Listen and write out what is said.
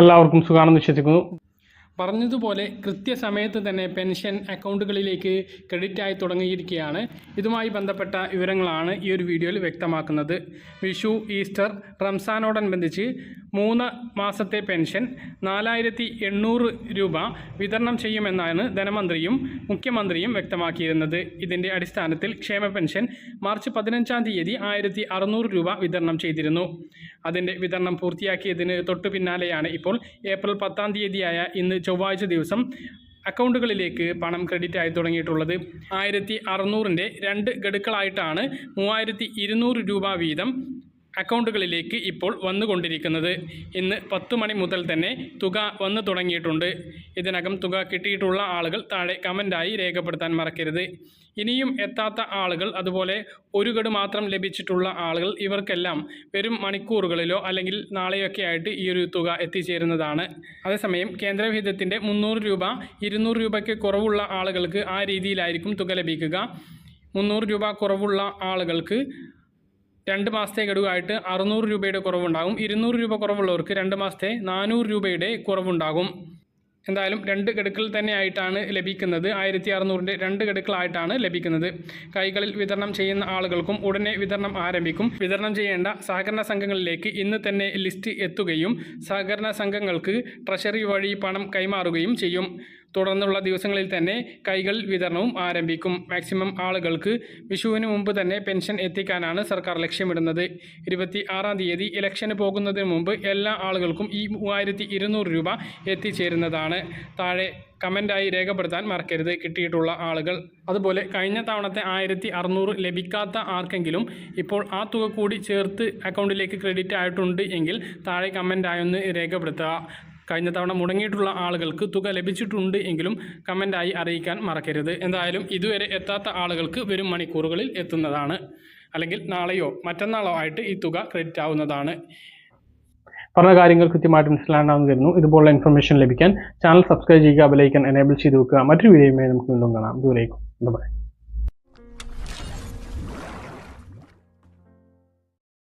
എല്ലാവർക്കും സുഖാണെന്ന് വിശ്വസിക്കുന്നു. പറഞ്ഞതുപോലെ കൃത്യസമയത്ത് തന്നെ പെൻഷൻ അക്കൗണ്ടുകളിലേക്ക് ക്രെഡിറ്റ് ആയി തുടങ്ങിയിരിക്കുകയാണ്. ഇതുമായി ബന്ധപ്പെട്ട വിവരങ്ങളാണ് ഈ ഒരു വീഡിയോയിൽ വ്യക്തമാക്കുന്നത്. വിഷു ഈസ്റ്റർ റംസാനോടനുബന്ധിച്ച് മൂന്ന് മാസത്തെ പെൻഷൻ നാലായിരത്തി എണ്ണൂറ് രൂപ വിതരണം ചെയ്യുമെന്നാണ് ധനമന്ത്രിയും മുഖ്യമന്ത്രിയും വ്യക്തമാക്കിയിരുന്നത്. ഇതിന്റെ അടിസ്ഥാനത്തിൽ ക്ഷേമ പെൻഷൻ മാർച്ച് പതിനഞ്ചാം തീയതി ആയിരത്തി അറുന്നൂറ് രൂപ വിതരണം ചെയ്തിരുന്നു. അതിന്റെ വിതരണം പൂർത്തിയാക്കിയതിന് തൊട്ടു പിന്നാലെയാണ് ഇപ്പോൾ ഏപ്രിൽ പത്താം തീയതിയായ ഇന്ന് ചൊവ്വാഴ്ച ദിവസം അക്കൗണ്ടുകളിലേക്ക് പണം ക്രെഡിറ്റ് ആയി തുടങ്ങിയിട്ടുള്ളത്. ആയിരത്തി അറുന്നൂറിന്റെ രണ്ട് ഗഡുക്കളായിട്ടാണ് മൂവായിരത്തി ഇരുന്നൂറ് രൂപ വീതം അക്കൗണ്ടുകളിലേക്ക് ഇപ്പോൾ വന്നുകൊണ്ടിരിക്കുന്നത്. ഇന്ന് പത്ത് മണി മുതൽ തന്നെ തുക വന്നു തുടങ്ങിയിട്ടുണ്ട്. ഇതിനകം തുക കിട്ടിയിട്ടുള്ള ആളുകൾ താഴെ കമന്റായി രേഖപ്പെടുത്താൻ മറക്കരുത്. ഇനിയും എത്താത്ത ആളുകൾ അതുപോലെ ഒരു ഗഡു മാത്രം ലഭിച്ചിട്ടുള്ള ആളുകൾ ഇവർക്കെല്ലാം വരും മണിക്കൂറുകളിലോ അല്ലെങ്കിൽ നാളെയൊക്കെ ആയിട്ട് ഈ ഒരു തുക എത്തിച്ചേരുന്നതാണ്. അതേസമയം കേന്ദ്രവിഹിതത്തിന്റെ മുന്നൂറ് രൂപ ഇരുന്നൂറ് രൂപയ്ക്ക് കുറവുള്ള ആളുകൾക്ക് ആ രീതിയിലായിരിക്കും തുക ലഭിക്കുക. മുന്നൂറ് രൂപ കുറവുള്ള ആളുകൾക്ക് രണ്ട് മാസത്തെ ഗഡുവായിട്ട് അറുന്നൂറ് രൂപയുടെ കുറവുണ്ടാകും. ഇരുന്നൂറ് രൂപ കുറവുള്ളവർക്ക് രണ്ട് മാസത്തെ നാനൂറ് രൂപയുടെ കുറവുണ്ടാകും. എന്തായാലും രണ്ട് ഗഡുക്കൾ തന്നെയായിട്ടാണ് ലഭിക്കുന്നത്. ആയിരത്തി അറുന്നൂറിന്റെ രണ്ട് ഗഡുക്കളായിട്ടാണ് ലഭിക്കുന്നത്. കൈകളിൽ വിതരണം ചെയ്യുന്ന ആളുകൾക്കും ഉടനെ വിതരണം ആരംഭിക്കും. വിതരണം ചെയ്യേണ്ട സഹകരണ സംഘങ്ങളിലേക്ക് ഇന്ന് തന്നെ ലിസ്റ്റ് എത്തുകയും സഹകരണ സംഘങ്ങൾക്ക് ട്രഷറി വഴി പണം കൈമാറുകയും ചെയ്യും. തുടർന്നുള്ള ദിവസങ്ങളിൽ തന്നെ കൈകൾ വിതരണവും ആരംഭിക്കും. മാക്സിമം ആളുകൾക്ക് വിഷുവിന് മുമ്പ് തന്നെ പെൻഷൻ എത്തിക്കാനാണ് സർക്കാർ ലക്ഷ്യമിടുന്നത്. ഇരുപത്തി ആറാം തീയതി ഇലക്ഷന് പോകുന്നതിന് മുമ്പ് എല്ലാ ആളുകൾക്കും ഈ മൂവായിരത്തി ഇരുന്നൂറ് രൂപ എത്തിച്ചേരുന്നതാണ്. താഴെ കമന്റായി രേഖപ്പെടുത്താൻ മറക്കരുത് കിട്ടിയിട്ടുള്ള ആളുകൾ. അതുപോലെ കഴിഞ്ഞ തവണത്തെ ആയിരത്തി അറുന്നൂറ് ലഭിക്കാത്ത ആർക്കെങ്കിലും ഇപ്പോൾ ആ തുക കൂടി ചേർത്ത് അക്കൗണ്ടിലേക്ക് ക്രെഡിറ്റ് ആയിട്ടുണ്ട് എങ്കിൽ താഴെ കമന്റായൊന്ന് രേഖപ്പെടുത്തുക. കഴിഞ്ഞ തവണ മുടങ്ങിയിട്ടുള്ള ആളുകൾക്ക് തുക ലഭിച്ചിട്ടുണ്ട് എങ്കിലും കമന്റായി അറിയിക്കാൻ മറക്കരുത്. എന്തായാലും ഇതുവരെ എത്താത്ത ആളുകൾക്ക് വരും മണിക്കൂറുകളിൽ എത്തുന്നതാണ്. അല്ലെങ്കിൽ നാളെയോ മറ്റന്നാളോ ആയിട്ട് ഈ തുക ക്രെഡിറ്റ് ആവുന്നതാണ്. പറഞ്ഞ കാര്യങ്ങൾ കൃത്യമായിട്ട് മനസ്സിലാണെന്ന് തരുന്നു ഇതുപോലുള്ള ഇൻഫർമേഷൻ ലഭിക്കാൻ ചാനൽ സബ്സ്ക്രൈബ് ചെയ്യുക ബെലൈക്കൻ എനേബിൾ ചെയ്ത് വെക്കുക. മറ്റൊരു വീഡിയോയുമായി നമുക്ക് വീണ്ടും കാണാം. ദൂരേക്കും. ബൈ